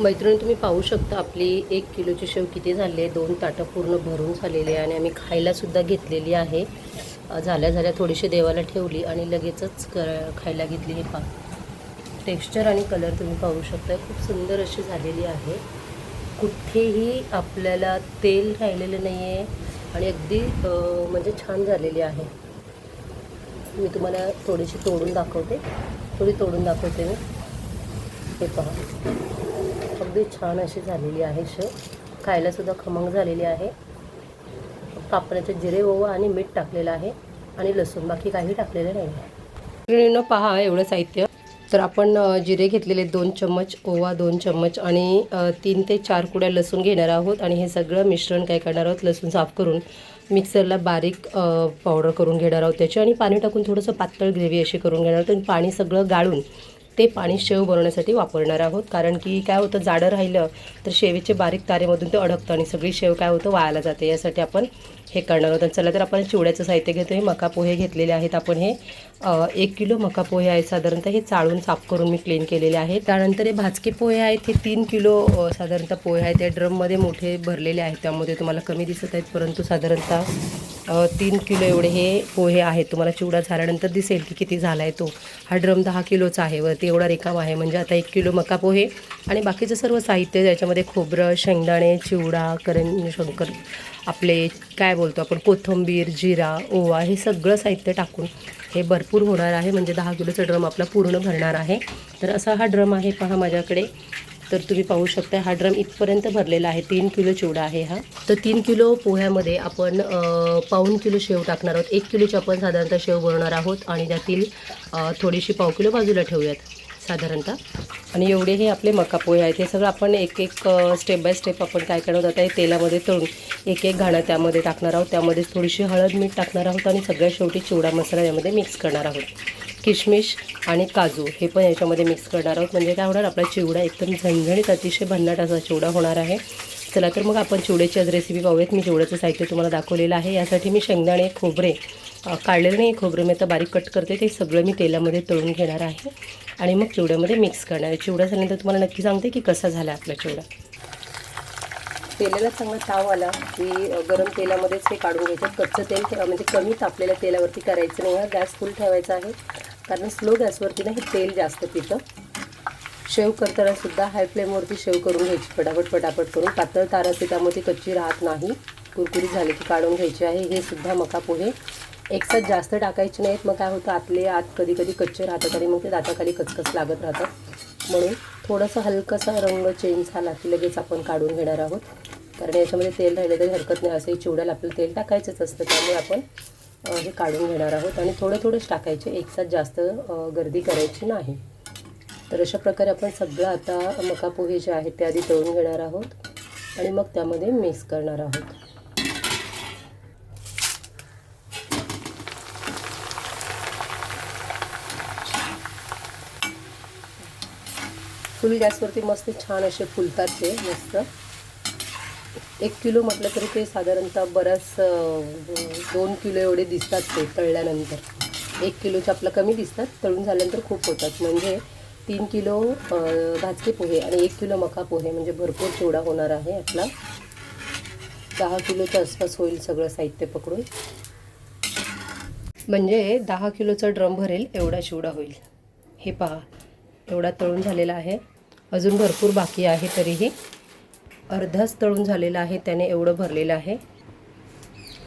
मैत्रिणी तुम्ही पाहू शकता आपली एक किलोची शेव किती झाली आहे दोन ताटं पूर्ण भरून झालेली आहे आणि आम्ही खायलासुद्धा घेतलेली आहे. झाल्या झाल्या थोडीशी देवाला ठेवली आणि लगेचच क खायला घेतली हे पा टेक्स्चर आणि कलर तुम्ही पाहू शकता खूप सुंदर अशी झालेली आहे. कुठेही आपल्याला तेल राहिलेलं नाही आहे आणि अगदी म्हणजे छान झालेली आहे. मी तुम्हाला थोडीशी तोडून दाखवते. थोडी तोडून दाखवते मी. हे पहा. अगदी छान अशी झालेली आहे शेव खायलासुद्धा खमंग झालेली आहे. कापण्याचे जिरे ओवा आणि मीठ टाकलेलं आहे आणि लसूण. बाकी काही टाकलेलं नाही. मैत्रिणीनं पहा एवढं साहित्य. तर आपण जिरे घेतलेले दोन चम्मच ओवा दोन चम्मच आणि तीन ते चार कुड्या लसूण घेणार आहोत आणि हे सगळं मिश्रण काय करणार आहोत लसूण साफ करून मिक्सरला बारीक पावडर करून घेणार आहोत त्याची आणि पाणी टाकून थोडंसं पातळ ग्रेव्ही अशी करून घेणार आहोत आणि पाणी सगळं गाळून ते पाणी शेव बनवण्यासाठी वापरणार आहोत. कारण की काय होतं जाडं राहिलं तर शेवीचे बारीक तारेमधून ते अडकतं आणि सगळी शेव काय होतं वायाला जाते. यासाठी आपण हे करणार आहोत. आणि चला तर आपण चिवड्याचं साहित्य घेतो हे मका पोहे घेतलेले आहेत. आपण हे एक किलो मका पोहे आहेत साधारणतः. हे चाळून साफ करून मी क्लीन केलेले आहेत. त्यानंतर हे भाजके पोहे आहेत. हे तीन किलो साधारणतः पोहे आहेत. त्या ड्रममध्ये मोठे भरलेले आहेत. त्यामध्ये तुम्हाला कमी दिसत आहेत परंतु साधारणतः तीन किलो एवढे हे पोहे आहेत. तुम्हाला चिवडा झाल्यानंतर दिसेल की किती झाला आहे तो. हा ड्रम दहा किलोचा आहे. वरती एवढा रिकाम आहे. म्हणजे आता एक किलो मका पोहे आणि बाकीचं सर्व साहित्य ज्याच्यामध्ये खोबरं शेंगदाणे चिवडा करण शंकर आपले काय बोलतो आपण कोथिंबीर जिरा ओवा हे सगळं साहित्य टाकून हे भरपूर होणार आहे. म्हणजे दहा किलोचा ड्रम आपला पूर्ण भरणार आहे. तर असा हा ड्रम आहे पहा माझ्याकडे. तर तुम्ही पाहू शकता हा ड्रम इथपर्यंत भरलेला आहे. तीन किलो चिवडा आहे हा. तर तीन किलो पोह्यामध्ये आपण पाऊन पाऊण किलो शेव टाकणार आहोत. एक किलोची आपण साधारणतः शेव बनवणार आहोत आणि त्यातील थोडीशी पाव किलो बाजूला ठेवूयात साधारणतः. आणि एवढे हे आपले मका पोहे आहेत. हे सगळं आपण एक एक स्टेप बाय स्टेप आपण काय करणार आहोत? आता हे तेलामध्ये तळून एक एक घाणं त्यामध्ये टाकणार आहोत. त्यामध्ये थोडीशी हळद मीठ टाकणार आहोत आणि सगळ्या शेवटी चिवडा मसाला यामध्ये मिक्स करणार आहोत. किशमिश आणि काजू हे पण याच्यामध्ये मिक्स करणार आहोत. म्हणजे काय होणार आपला चिवडा एकदम झणझणीत अतिशय भन्नाट असा चिवडा होणार आहे. चला तर मग आपण चिवड्याची आज रेसिपी पाहूयात. मी चिवड्याचं साहित्य तुम्हाला दाखवलेलं आहे. यासाठी मी शेंगदाणे खोबरे काढलेलं नाही. खोबरे मी आता बारीक कट करते. ते सगळं मी तेलामध्ये तळून घेणार आहे. आणि मग चिवड्यामध्ये मिक्स करणार आहे. चिवडा झाल्यानंतर तुम्हाला नक्की सांगते की कसा झाला आपला चिवडा. तेलाला चांगला ताव आला की गरम तेलामध्येच हे काढून घ्यायचं. कच्चं तेल म्हणजे कमी तापलेल्या तेलावरती करायचं नाही. हा गॅस फुल ठेवायचा आहे. कारण स्लो गॅसवरती ना हे तेल जास्त पितं. शेव करताना सुद्धा हाय फ्लेमवरती शेव करून घ्यायची. पटापट पटापट करून. पातळ तार असते त्यामुळे ती कच्ची राहत नाही. कुरकुरीत झाली की काढून घ्यायची आहे. हे सुद्धा मका पोहे. एकसाथ जास्त टाकायचे नाहीत. मग काय होतं? आतले आत कधी कधी कच्चे राहतात आणि मग ते दाताखाली कचकच लागत राहतात म्हणून थोडासा हलकासा रंग चेंज झाला की लगेच आपण काढून घेणार आहोत. कारण याच्यामध्ये तेल राहिलं तरी हरकत नाही. असंही चिवड्याला आपल्याला तेल टाकायचंच असतं. त्यामुळे आपण हे काढून घेणार आहोत. आणि थोडं थोडेच टाकायचे. एकसाथ जास्त गर्दी करायची नाही. तर अशा प्रकारे आपण सगळं आता मका पोहे जे आहेत ते आधी तळून घेणार आहोत. आणि मग त्यामध्ये मिक्स करणार आहोत. फुल गॅसवरती मस्त छान असे फुलतात ते मस्त. एक किलो म्हटलं तरी ते साधारणतः बऱ्याच दोन किलो एवढे दिसतात ते तळल्यानंतर. एक किलोचे आपलं कमी दिसतात तळून झाल्यानंतर खूप होतात. म्हणजे तीन किलो भाजके पोहे आणि एक किलो मका पोहे म्हणजे भरपूर चिवडा होणार आहे आपला. दहा किलोच्या आसपास होईल सगळं साहित्य पकडून. म्हणजे दहा किलोचा ड्रम भरेल एवढा चिवडा होईल. हे पहा एवढा तळून झालेला आहे. अजून भरपूर बाकी आहे तरीही. अर्धाच तळून झालेला आहे त्याने एवढं भरलेलं आहे.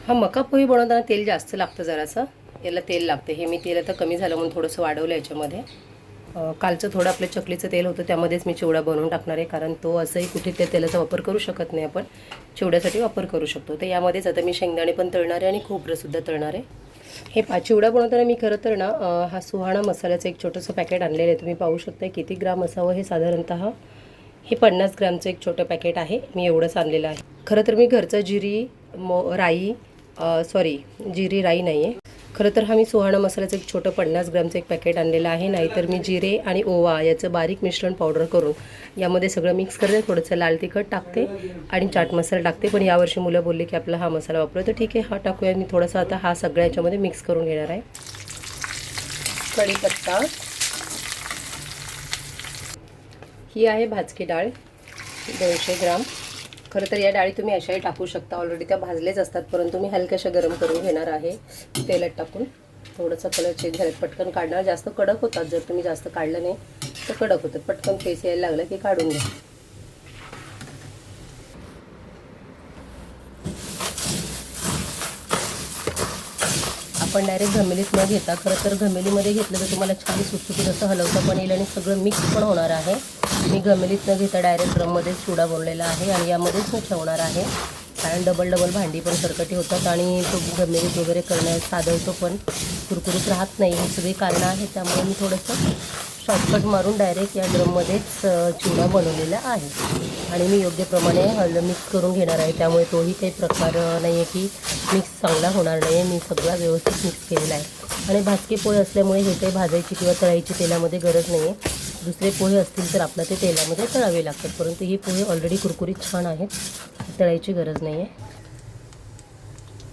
हा मका पोहे बनवताना तेल जास्त लागतं जरासं. याला तेल लागते. हे मी तेल आता कमी झालं म्हणून थोडंसं वाढवलं याच्यामध्ये. कालचं थोडं आपलं चकलीचं तेल होतं त्यामध्येच मी चिवडा बनवून टाकणार आहे कारण तो असंही कुठे त्या तेलाचा वापर करू शकत नाही आपण. चिवड्यासाठी वापर करू शकतो. तर यामध्येच आता मी शेंगदाणे पण तळणार आहे आणि खोबरंसुद्धा तळणार आहे. हे पा चिवडा बनवताना मी खरं तर ना हा सुहाणा मसाल्याचं एक छोटंसं पॅकेट आणलेलं आहे. तुम्ही पाहू शकता किती ग्राम असावं हे साधारणतः हे पन्नास ग्रामचं एक छोटं पॅकेट आहे. मी एवढंच आणलेलं आहे. खरं तर मी घरचं जिरी मो राई सॉरी जिरी राई नाही आहे खरं तर हा मी सुहाणा मसाल्याचं एक छोटं पन्नास ग्रामचं एक पॅकेट आणलेलं आहे. नाहीतर मी जिरे आणि ओवा याचं बारीक मिश्रण पावडर करून यामध्ये सगळं मिक्स करते. थोडंसं लाल तिखट टाकते आणि चाट मसाला टाकते. पण यावर्षी मुलं बोलली की आपला हा मसाला वापरू तर ठीक आहे हा टाकूया. मी थोडासा आता हा सगळ्या याच्यामध्ये मिक्स करून घेणार आहे. कढीपत्ता. ही आहे भाजकी डाळ दोनशे ग्राम. खरं तर या डाळी तुम्ही अशाही टाकू शकता. ऑलरेडी त्या भाजलेच असतात परंतु मी हलक्याशा गरम करून घेणार आहे तेलात टाकून. थोडंसं कलर चेंज झालं पटकन काढणार. जास्त कडक होतात. जर तुम्ही जास्त काढलं नाही तर कडक होतात. पटकन फेस यायला लागलं की काढून घ्या. आपण डायरेक्ट घमेलीत न घेता खरं तर घमेलीमध्ये घेतलं तर तुम्हाला छान सुटसुटीत असं हलवता पण येईल आणि सगळं मिक्स पण होणार आहे. मी घमेलीत न घेता डायरेक्ट ड्रममध्येच चुडा बोललेला आहे आणि यामध्येच मी ठेवणार आहे. कारण डबल डबल भांडी पण सरकटी होतात आणि तो घमेलीत वगैरे करण्यास साधवतो पण कुरकुरीत राहत नाही. ही सगळी कारणं आहेत त्यामुळे मी थोडंसं शॉर्टकट मारून डायरेक्ट या ड्रममध्येच अ, चिवडा बनवलेला आहे. आणि मी योग्य प्रमाणे हल मिक्स करून घेणार आहे. त्यामुळे तोही काही प्रकार नाही आहे की मिक्स चांगला होणार नाही आहे मी सगळा व्यवस्थित मिक्स केलेला आहे. आणि भाजके पोहे असल्यामुळे हे काही भाजायची किंवा तळायची तेलामध्ये गरज नाही आहे दुसरे पोहे असतील तर आपला ते तेलामध्ये तळावे लागतात. परंतु ही पोहे ऑलरेडी कुरकुरीत छान आहेत. तळायची गरज नाही आहे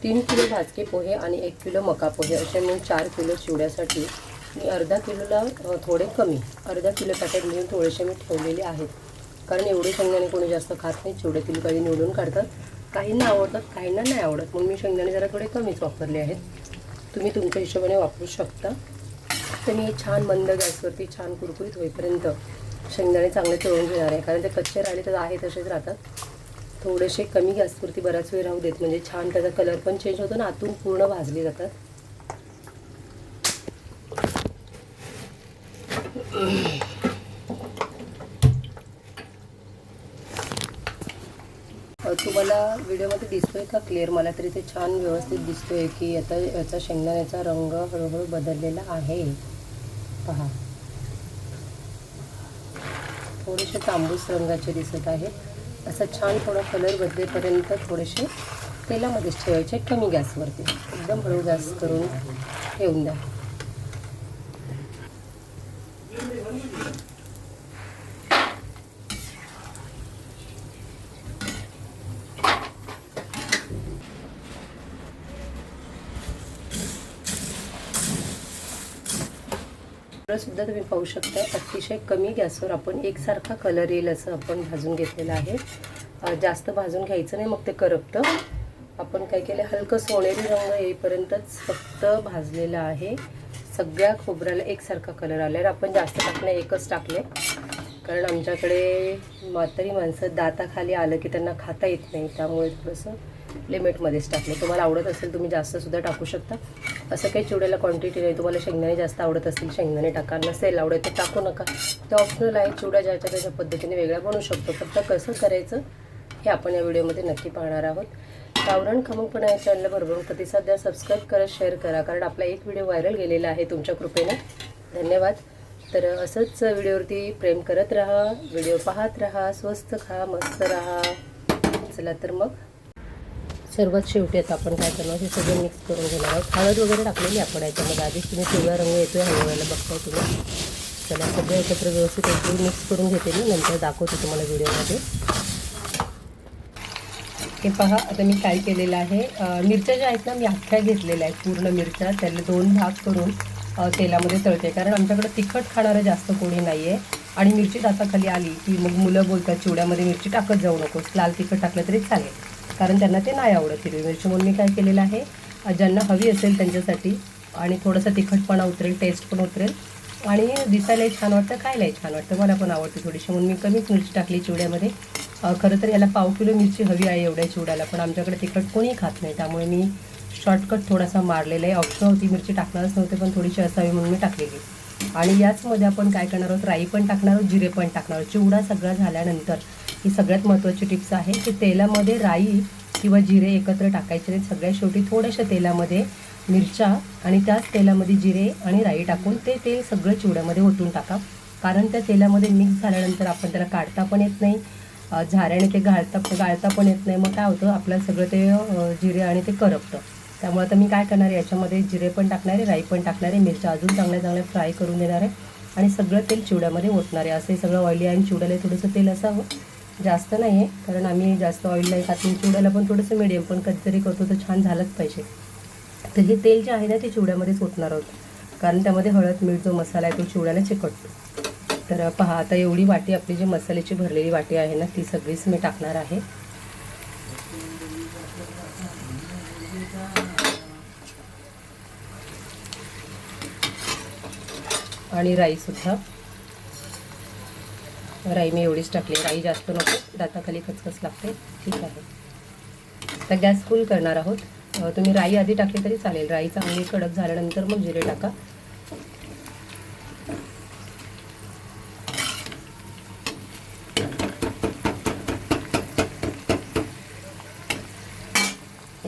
तीन किलो भाजके पोहे आणि एक किलो मका पोहे असे मी चार किलो चिवड्यासाठी मी अर्धा किलोला थोडे कमी अर्धा किलो पॅकेट मिळून थोडेसे मी ठेवलेले आहेत. कारण एवढे शेंगदाणे कोणी जास्त खात नाही चिवड्यातील काही निवडून काढतात. काहींना आवडतात काहींना नाही आवडत. म्हणून मी शेंगदाणे जरा थोडे कमीच वापरले आहेत. तुम्ही तुमच्या हिशोबाने वापरू शकता. तर मी छान मंद गॅसवरती छान कुरकुरीत होईपर्यंत शेंगदाणे चांगले तळून घेणार आहे. कारण ते कच्चे राहिले तर आहे तसेच राहतात. थोडेसे कमी गॅसवरती बराच वेळ राहू देत. म्हणजे छान त्याचा कलर पण चेंज होतो ना आतून पूर्ण भाजले जातात अ, तुम्हाला व्हिडिओमध्ये दिसतोय का क्लिअर मला तरी ते छान व्यवस्थित दिसतोय की आता याचा शेंगदाण्याचा रंग हळूहळू बदललेला आहे. पहा. थोडेसे तांबूस रंगाचे दिसत आहेत. असं छान थोडा कलर बदलेपर्यंत थोडेसे तेलामध्येच ठेवायचे कमी गॅसवरती. एकदम हळू गॅस करून ठेवून द्या. सुद्धा तुम्ही पाहू शकता अतिशय कमी गॅसवर आपण एकसारखा कलर येईल असं आपण भाजून घेतलेलं आहे. जास्त भाजून घ्यायचं नाही मग ते करपतं आपण काय केलं हलकं सोनेरी रंग येईपर्यंतच फक्त भाजलेलं आहे. सगळ्या खोबऱ्याला एकसारखा कलर आला आहे आपण जास्त टाकणं एकच टाकले कारण आमच्याकडे म्हातारी माणसं दाताखाली आलं की त्यांना खाता येत नाही त्यामुळे थोडंसं लिमिटमध्येच टाकले तुम्हाला आवडत असेल तुम्ही जास्तसुद्धा टाकू शकता. असं काही चिवड्याला क्वांटिटी नाही. तुम्हाला शेंगदाणे जास्त आवडत असतील शेंगदाणे टाका. नसेल आवडत तर टाकू नका. ते ऑप्शनल आहे चिवडा ज्याच्या त्याच्या पद्धतीने वेगळा बनवू शकतो. फक्त कसं करायचं हे आपण या व्हिडिओमध्ये नक्की पाहणार आहोत. गावरान खमंगपणा या चॅनलला भरभरून प्रतिसाद द्या. सबस्क्राईब करा शेअर करा. कारण आपला एक व्हिडिओ व्हायरल गेलेला आहे तुमच्या कृपेने. धन्यवाद. तर असंच व्हिडिओवरती प्रेम करत राहा. व्हिडिओ पाहत राहा. स्वस्त खा मस्त राहा. चला तर मग. सर्वात शेवटी आता आपण काय करणार हे सगळं मिक्स करून घेणार आहोत. हळद वगैरे टाकलेली आपण याच्यामध्ये. आधीच तुम्ही पिवळा रंग येतोय हळूहळूला बघताय तुम्ही. चला सगळं एकत्र व्यवस्थित एकदम मिक्स करून घेते मी. नंतर दाखवते तुम्हाला व्हिडिओमध्ये. हे पहा आता मी काय केलेलं आहे. मिरच्या ज्या आहेत ना मी अख्ख्या घेतलेल्या आहेत पूर्ण मिरच्या. त्याला दोन भाग करून तेलामध्ये तळते. कारण आमच्याकडे तिखट खाणारं जास्त कोणी नाही आहे आणि मिरची दाताखाली आली की मग मुलं बोलतात चिवड्यामध्ये मिरची टाकत जाऊ नकोस. लाल तिखट टाकलं तरी चालेल. कारण त्यांना ते नाही आवडत. हिरवी मिरची म्हणून मी काय केलेलं आहे ज्यांना हवी असेल त्यांच्यासाठी आणि थोडंसं तिखटपणा उतरेल टेस्ट पण उतरेल. आणि दिसायलाही छान वाटतं खायलाही छान वाटतं मला पण आवडते थोडीशी. म्हणून मी कमीच मिरची टाकली चिवड्यामध्ये. खरं तर याला पाव किलो मिरची हवी आहे एवढ्या चिवड्याला पण आमच्याकडे तिखट कोणी खात नाही. त्यामुळे मी शॉर्टकट थोडासा मारलेला आहे. ऑप्शन होती मिरची टाकणारच नव्हते पण थोडीशी असावी म्हणून मी टाकलेली. आणि याचमध्ये आपण काय करणार आहोत राई पण टाकणार आहोत जिरे पण टाकणार आहोत. चिवडा सगळा झाल्यानंतर ही सगळ्यात महत्त्वाची टिप्स आहे की तेलामध्ये राई किंवा जिरे एकत्र टाकायचे नाहीत सगळ्यात शेवटी थोड्याशा तेलामध्ये मिरच्या आणि त्याच तेलामध्ये जिरे आणि राई टाकून ते तेल सगळं चिवड्यामध्ये ओतून टाका. कारण त्या तेलामध्ये मिक्स झाल्यानंतर आपण त्याला काढता पण येत नाही. झाऱ्याने ते गाळता गाळता पण येत नाही. मग काय होतं? आपलं सगळं ते जिरे आणि ते करपतं. त्यामुळे आता मी काय करणार आहे? याच्यामध्ये जिरे पण टाकणार आहे राई पण टाकणार आहे मिरच्या अजून चांगल्या चांगल्या फ्राय करून देणार आहे आणि सगळं तेल चिवड्यामध्ये ओतणार आहे. असं सगळं ऑइली आणि चिवड्याला थोडंसं तेल असावं. जास्त नाही आहे कारण आम्ही जास्त ऑइल नाही खात. नाही चिवड्याला पण थोडंसं मिडियम पण कधीतरी करतो तर छान झालंच पाहिजे तर हे तेल जे आहे ना ते चिवड्यामध्येच ओतणार आहोत. कारण त्यामध्ये हळद मीठ जो मसाला आहे तो चिवड्याला चिकटतो. तर पहा आता एवढी वाटी आपली जी मसाल्याची भरलेली वाटी आहे ना ती सगळीच मी टाकणार आहे. आणि राईसुद्धा. राई मी एवढीच टाकली. राई जास्त नको. दाताखाली खचखच लागते. ठीक आहे. आता गॅस फुल करणार आहोत. तुम्ही राई आधी टाकली तरी चालेल. राई चांगली कडक झाल्यानंतर मग जिरे टाका.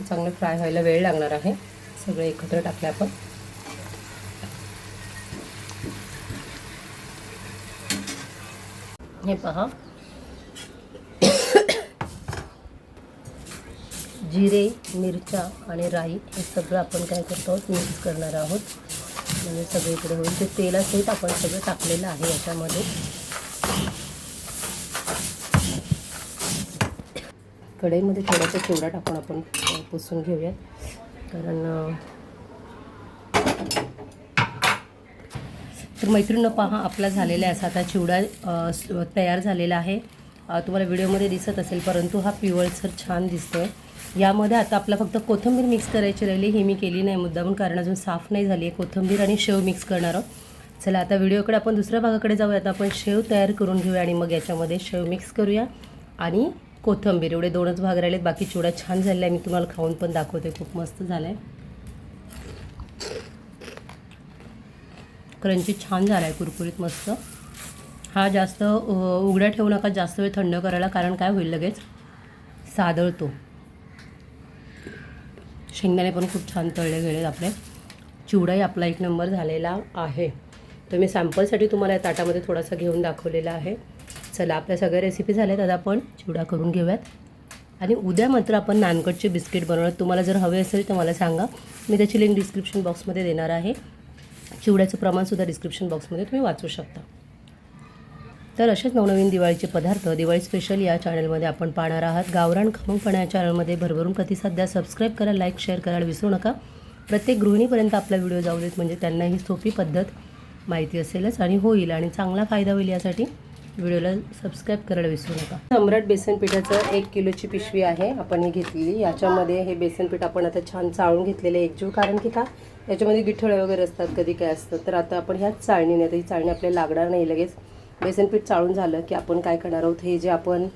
चांगलं फ्राय व्हायला वेळ लागणार आहे. सगळं एकत्र टाकलं आपण. हे पहा. जिरे मिरच्या आणि राई हे सगळं आपण काय करतो आहोत मिक्स करणार आहोत. म्हणजे सगळीकडे होईल ते तेलासहित आपण सगळं टाकलेलं आहे याच्यामध्ये. कढईमध्ये थोडासा चिवडा टाकून आपण पुसून घेऊयात. कारण तर मैत्रिणीनं पहा आपला झालेला आहे असा आता चिवडा तयार झालेला आहे. तुम्हाला व्हिडिओमध्ये दिसत असेल परंतु हा पिवळसर छान दिसतो यामध्ये आता आपला फक्त कोथिंबीर मिक्स करायची राहिली ही मी केली नाही मुद्दामून कारण अजून साफ नाही झाली आहे कोथिंबीर आणि शेव मिक्स करणार आहोत. चला आता व्हिडिओकडे आपण दुसऱ्या भागाकडे जाऊया आता आपण शेव तयार करून घेऊया आणि मग याच्यामध्ये शेव मिक्स करूया. आणि कोथिंबीर एवढे दोनच भाग राहिलेत बाकी चिवडा छान झालेला आहे. मी तुम्हाला खाऊन पण दाखवते खूप मस्त झाला आहे क्रंची छान झाला आहे कुरकुरीत मस्त. हा जास्त उघड्या ठेवू नका जास्त वेळ थंड करायला कारण काय होईल लगेच? सादळतो. शेंगदाणे पण खूप छान तळले गेलेत आपले. चिवडाही आपला एक नंबर झालेला आहे. तर मी सॅम्पलसाठी तुम्हाला या ताटामध्ये थोडासा घेऊन दाखवलेला आहे. चला आपल्या सगळ्या रेसिपी झाल्यात. आता आपण चिवडा करून घेऊयात. आणि उद्या मात्र आपण नानकटचे बिस्किट बनवणार. तुम्हाला जर हवे असेल तर मला सांगा. मी त्याची लिंक डिस्क्रिप्शन बॉक्समध्ये देणार आहे. चिवड्याचं प्रमाणसुद्धा डिस्क्रिप्शन बॉक्समध्ये तुम्ही वाचू शकता. तर असेच नवनवीन दिवाळीचे पदार्थ दिवाळी स्पेशल या चॅनलमध्ये आपण पाहणार आहात. गावरान खमंगपणा या चॅनलमध्ये भरभरून प्रतिसाद द्या. सबस्क्राईब करा लाईक शेअर करायला विसरू नका. प्रत्येक गृहिणीपर्यंत आपला व्हिडिओ जाऊ देत म्हणजे त्यांना ही सोपी पद्धत माहिती असेलच आणि होईल आणि चांगला फायदा होईल यासाठी व्हिडिओला सबस्क्राईब करायला विसरू नका. सम्राट बेसन पिठाचं एक किलोची पिशवी आहे. आपण ही घेतलेली. याच्यामध्ये हे बेसन पीठ आपण आता छान चाळून घेतलेले एकजीव कारण की का? याच्यामध्ये गिठळे वगैरे असतात कधी काय असतं तर आता आपण ह्याच चाळणीने आता ही चाळणी आपल्याला लागणार नाही लगेच. बेसन पीठ चाळून झालं की आपण काय करणार आहोत? हे जे आपण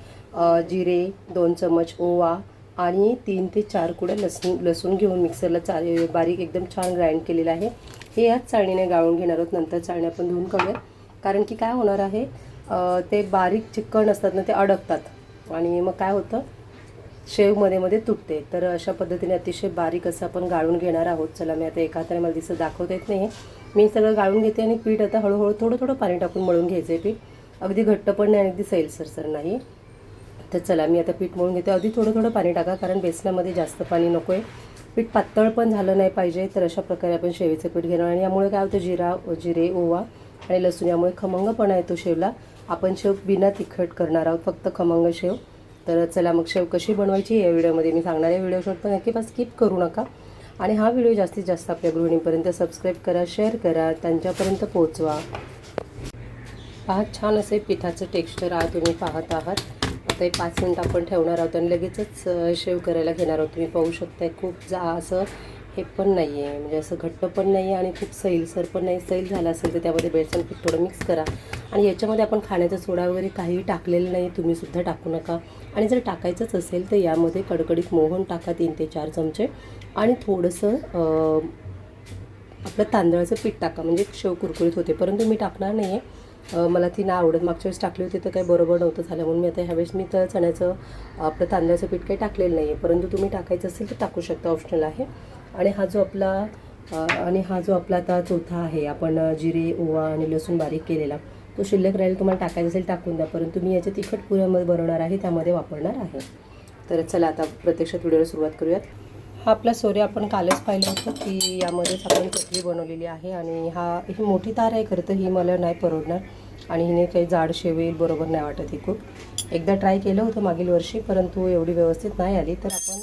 जिरे दोन चमच ओवा आणि तीन ते चार कुड्या लसूण लसूण घेऊन मिक्सरला चा बारीक एकदम छान ग्राइंड केलेलं आहे. हे याच चाळणीने गाळून घेणार आहोत. नंतर चाळणी आपण धुवून काढूया. कारण की काय होणार आहे? ते बारीक चिकण असतात ना ते अडकतात. आणि मग काय होतं? शेवमध्ये मध्ये तुटते. तर अशा पद्धतीने अतिशय बारीक असं आपण गाळून घेणार आहोत. चला मी आता एका हाताने मला दिसत दाखवता येत नाही मी सगळं गाळून घेते आणि पीठ आता हळूहळू थोडं थोडं पाणी टाकून मळून घ्यायचं आहे पीठ. अगदी घट्ट पण नाही आणि सर सर नाही. तर चला मी आता पीठ मळून घेते. अगदी थोडं थोडं पाणी टाका कारण बेसनामध्ये जास्त पाणी नको आहे पीठ पातळ पण झालं नाही पाहिजे तर अशा प्रकारे आपण शेवीचं पीठ घेणार. आणि यामुळे काय होतं? जिरा जिरे ओवा आणि लसूण यामुळे खमंगपणा येतो शेवला. आपण शेव बिना तिखट करणार आहोत फक्त खमंग शेव. तर चला मग शेव कशी बनवायची या व्हिडिओमध्ये मी सांगणार आहे. व्हिडिओ शॉट पण नक्की पास स्किप करू नका. आणि हा व्हिडिओ जास्तीत जास्त आपल्या गृहिणीपर्यंत सबस्क्राईब करा शेअर करा त्यांच्यापर्यंत पोहोचवा. पाहत छान असे पिठाचं टेक्स्चर आहे तुम्ही पाहत आहात. आता एक पाच मिनटं आपण ठेवणार आहोत आणि लगेचच शेव करायला घेणार आहोत. तुम्ही पाहू शकताय खूप जा असं हे पण नाही आहे म्हणजे असं घट्ट पण नाही आहे आणि खूप सैलसर पण नाही. सैल झालं असेल तर त्यामध्ये बेसन पीठ थोडं मिक्स करा. आणि याच्यामध्ये आपण खाण्याचा सोडा वगैरे काहीही टाकलेलं नाही तुम्हीसुद्धा टाकू नका. आणि जर टाकायचंच असेल तर यामध्ये कडकडीत मोहन टाका तीन ते चार चमचे. आणि थोडंसं आपलं तांदळाचं पीठ टाका. म्हणजे शेव कुरकुरीत होते. परंतु मी टाकणार नाही आहे मला ती ना आवडत. मागच्या वेळेस टाकली होती तर काही बरोबर नव्हतं झालं. म्हणून मी आता ह्यावेळेस मी तर चण्याचं आपलं तांदळाचं पीठ काही टाकलेलं नाही आहे परंतु तुम्ही टाकायचं असेल तर टाकू शकता. ऑप्शनल आहे. आणि हा जो आपला आणि हा जो आपला आता चौथा आहे आपण जिरे ओवा आणि लसूण बारीक केलेला तो शिल्लक राहील तुम्हाला टाकायचा असेल टाकून द्या. परंतु मी याच्या तिखट पुऱ्यामध्ये बनवणार आहे त्यामध्ये वापरणार आहे. तर चला आता प्रत्यक्षात व्हिडिओला सुरुवात करूयात. हा आपला सोरे आपण कालच पाहिलं होतं की यामध्येच आपण चकली बनवलेली आहे आणि हा ही मोठी तार आहे खरं तर ही मला नाही परवडणार. आणि हिने काही जाड शेवेल बरोबर नाही वाटत ही खूप. एकदा ट्राय केलं होतं मागील वर्षी परंतु एवढी व्यवस्थित नाही आली. तर आपण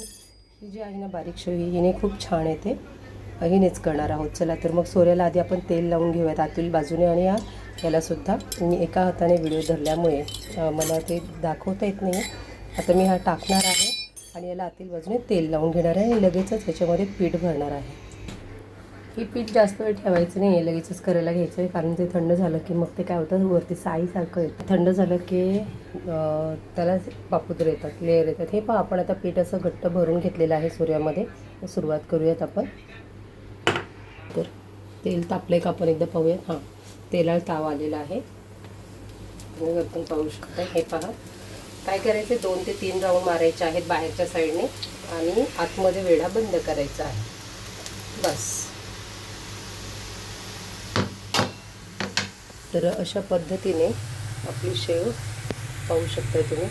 ही जी आहे ना बारीक शेव हिने खूप छान येते हिनेच करणार आहोत. चला तर मग सोऱ्याला आधी आपण तेल लावून घेऊयात आतील बाजूने आणि या यालासुद्धा मी एका हाताने व्हिडिओ धरल्यामुळे मला ते दाखवता येत नाही आता मी हा टाकणार आहे आणि याला आतील बाजूने तेल लावून घेणार आहे आणि लगेचच ह्याच्यामध्ये पीठ भरणार आहे. ही पीठ जास्त वेळ ठेवायचं नाही आहे लगेचच करायला घ्यायचं आहे कारण ते थंड झालं की मग ते काय होतं वरती साईसारखं येतं. थंड झालं की त्याला पापुत्र येतात लेअर येतात. हे पहा आपण आता पीठ असं घट्ट भरून घेतलेलं आहे सूर्यामध्ये. सुरुवात करूयात आपण. तर तेल तापलं का आपण एकदा पाहूयात? हां तेलाला ताव आलेला आहे. तुम्ही आपण पाहू शकता. हे पहा काय करायचे दोन ते तीन राऊंड मारायचे आहेत बाहेरच्या साईडने आणि आतमध्ये वेढा बंद करायचा आहे. बस. तर अशा पद्धतीने आपली शेव पाहू शकता तुम्ही.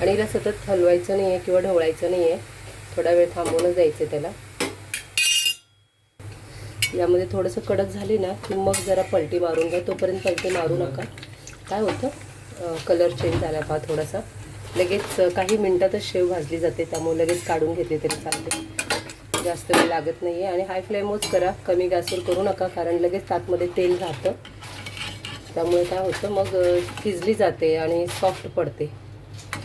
आणि हिला सतत हलवायचं नाही आहे किंवा ढवळायचं नाही आहे थोडा वेळ थांबवूनच द्यायचं त्याला. यामध्ये थोडंसं कडक झाली ना की मग जरा पलटी मारून घ्या. तोपर्यंत पलटी मारू नका. काय होतं? कलर चेंज झाला पहा थोडासा. लगेच काही मिनटातच शेव भाजली जाते. त्यामुळे लगेच काढून घेतली तरी चालते. जास्त वेळ लागत नाही आहे आणि हाय फ्लेमच करा. कमी गॅसवर करू नका कारण लगेच तातमध्ये तेल राहतं. त्यामुळे काय होतं मग अ, शिजली जाते आणि सॉफ्ट पडते.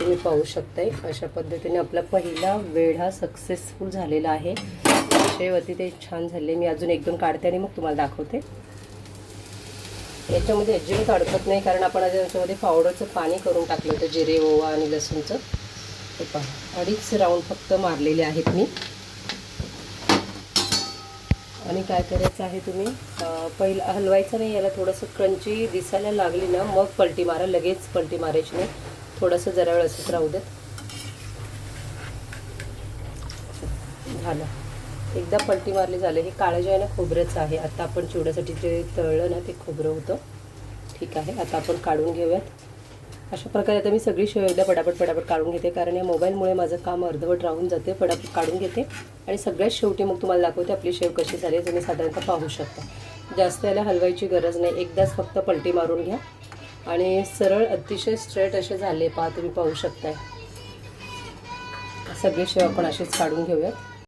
तुम्ही पाहू शकताय अशा पद्धतीने आपला पहिला वेढा सक्सेसफुल झालेला आहे. शेव ते छान झाले. मी अजून एक दोन काढते आणि मग तुम्हाला दाखवते. याच्यामध्ये अजिबात अडकत नाही कारण आपण आज याच्यामध्ये पावडरचं पाणी करून टाकलं होतं जिरे ओवा आणि लसूणचं. हे पहा. अडीच राऊंड फक्त मारलेले आहेत मी. आणि काय करायचं आहे तुम्ही? पहिलं हलवायचं नाही याला थोडंसं क्रंची दिसायला लागली ना मग पलटी मारा लगेच पलटी मारायची नाही. थोडंसं जरा वेळ असंच राहू देत. झालं. एकदा पलटी मारली झालं. हे काळं जे आहे ना खोबऱ्याचं आहे. आता आपण चिवड्यासाठी जे तळलं ना ते खोबरं होतं. ठीक आहे. आता आपण काढून घेऊयात. अशा प्रकारे आता मी सगळी शेवला पटापट पटापट काढून घेते. कारण या मोबाईलमुळे माझं काम अर्धवट राहून जाते. पटापट काढून घेते. आणि सगळ्यात शेवटी मग तुम्हाला दाखवते आपली शेव कशी झाली आहे. तुम्ही साधारणतः पाहू शकता. जास्त याला हलवायची गरज नाही. एकदाच फक्त पलटी मारून घ्या. आणि सरळ अतिशय स्ट्रेट असे झाले पहा तुम्ही पाहू शकताय. सगळे शेव आपण असेच काढून घेऊयात.